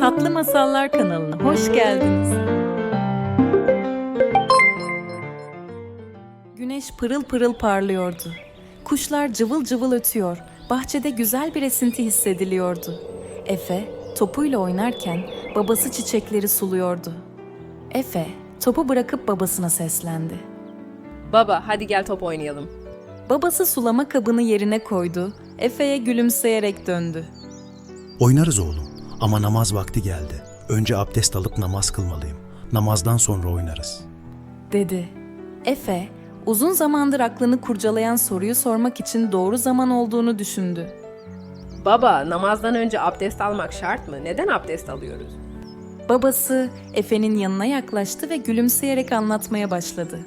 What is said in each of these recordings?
Tatlı Masallar kanalına hoş geldiniz. Güneş pırıl pırıl parlıyordu. Kuşlar cıvıl cıvıl ötüyor. Bahçede güzel bir esinti hissediliyordu. Efe topuyla oynarken babası çiçekleri suluyordu. Efe topu bırakıp babasına seslendi. Baba hadi gel top oynayalım. Babası sulama kabını yerine koydu. Efe'ye gülümseyerek döndü. Oynarız oğlum ama namaz vakti geldi. Önce abdest alıp namaz kılmalıyım. Namazdan sonra oynarız. dedi. Efe, uzun zamandır aklını kurcalayan soruyu sormak için doğru zaman olduğunu düşündü. Baba namazdan önce abdest almak şart mı? Neden abdest alıyoruz? Babası Efe'nin yanına yaklaştı ve gülümseyerek anlatmaya başladı.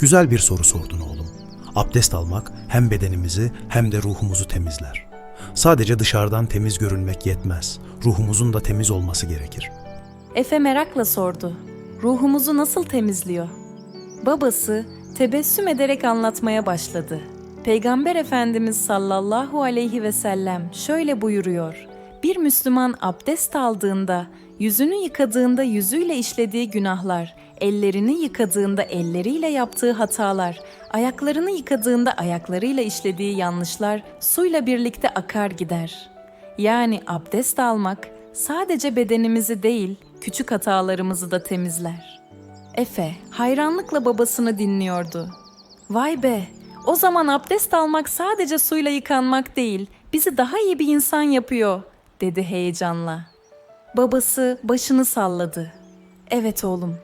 Güzel bir soru sordun oğlum. Abdest almak hem bedenimizi hem de ruhumuzu temizler. Sadece dışarıdan temiz görünmek yetmez. Ruhumuzun da temiz olması gerekir. Efe merakla sordu. Ruhumuzu nasıl temizliyor? Babası tebessüm ederek anlatmaya başladı. Peygamber Efendimiz sallallahu aleyhi ve sellem şöyle buyuruyor. Bir Müslüman abdest aldığında, yüzünü yıkadığında yüzüyle işlediği günahlar, ellerini yıkadığında elleriyle yaptığı hatalar, ayaklarını yıkadığında ayaklarıyla işlediği yanlışlar suyla birlikte akar gider. Yani abdest almak sadece bedenimizi değil, küçük hatalarımızı da temizler. Efe hayranlıkla babasını dinliyordu. Vay be, o zaman abdest almak sadece suyla yıkanmak değil, bizi daha iyi bir insan yapıyor, dedi heyecanla. Babası başını salladı. Evet oğlum,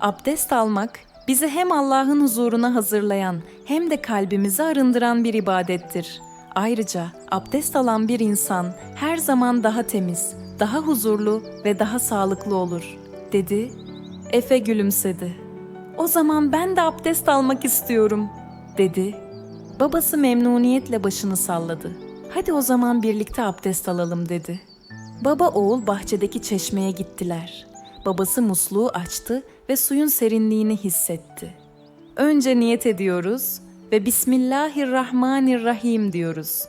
abdest almak bizi hem Allah'ın huzuruna hazırlayan hem de kalbimizi arındıran bir ibadettir. Ayrıca abdest alan bir insan her zaman daha temiz, daha huzurlu ve daha sağlıklı olur, dedi. Efe gülümsedi. O zaman ben de abdest almak istiyorum, dedi. Babası memnuniyetle başını salladı. Hadi o zaman birlikte abdest alalım dedi. Baba oğul bahçedeki çeşmeye gittiler. Babası musluğu açtı ve suyun serinliğini hissetti. Önce niyet ediyoruz ve Bismillahirrahmanirrahim diyoruz.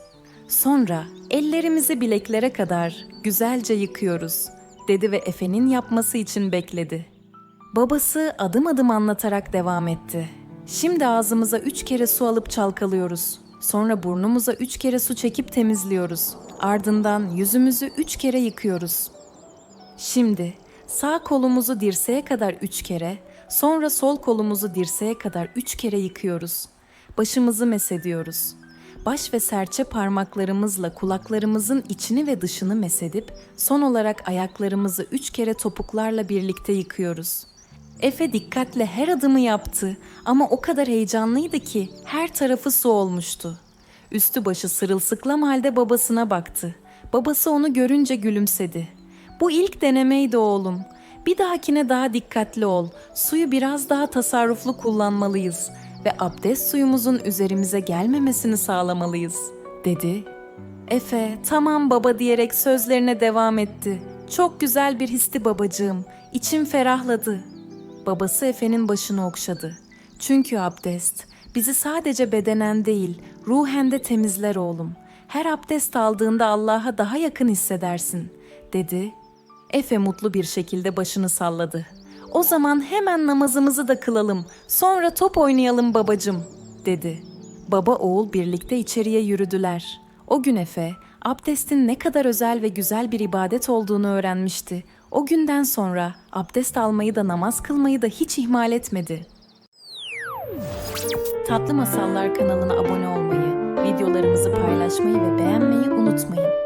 Sonra ellerimizi bileklere kadar güzelce yıkıyoruz, dedi ve Efe'nin yapması için bekledi. Babası adım adım anlatarak devam etti. Şimdi ağzımıza üç kere su alıp çalkalıyoruz. Sonra burnumuza üç kere su çekip temizliyoruz. Ardından yüzümüzü üç kere yıkıyoruz. Şimdi sağ kolumuzu dirseğe kadar üç kere, sonra sol kolumuzu dirseğe kadar üç kere yıkıyoruz. Başımızı mesediyoruz. Baş ve serçe parmaklarımızla kulaklarımızın içini ve dışını mesedip son olarak ayaklarımızı üç kere topuklarla birlikte yıkıyoruz. Efe dikkatle her adımı yaptı ama o kadar heyecanlıydı ki her tarafı su olmuştu. Üstü başı sırılsıklam halde babasına baktı. Babası onu görünce gülümsedi. Bu ilk denemeydi oğlum. Bir dahakine daha dikkatli ol. Suyu biraz daha tasarruflu kullanmalıyız ve abdest suyumuzun üzerimize gelmemesini sağlamalıyız, dedi. Efe, tamam baba diyerek sözlerine devam etti. Çok güzel bir histi babacığım. İçim ferahladı. Babası Efe'nin başını okşadı. Çünkü abdest bizi sadece bedenen değil, ruhen de temizler oğlum. Her abdest aldığında Allah'a daha yakın hissedersin, dedi. Efe mutlu bir şekilde başını salladı. O zaman hemen namazımızı da kılalım, sonra top oynayalım babacım, dedi. Baba oğul birlikte içeriye yürüdüler. O gün Efe, abdestin ne kadar özel ve güzel bir ibadet olduğunu öğrenmişti. O günden sonra abdest almayı da namaz kılmayı da hiç ihmal etmedi. Tatlı Masallar kanalına abone olmayı, videolarımızı paylaşmayı ve beğenmeyi unutmayın.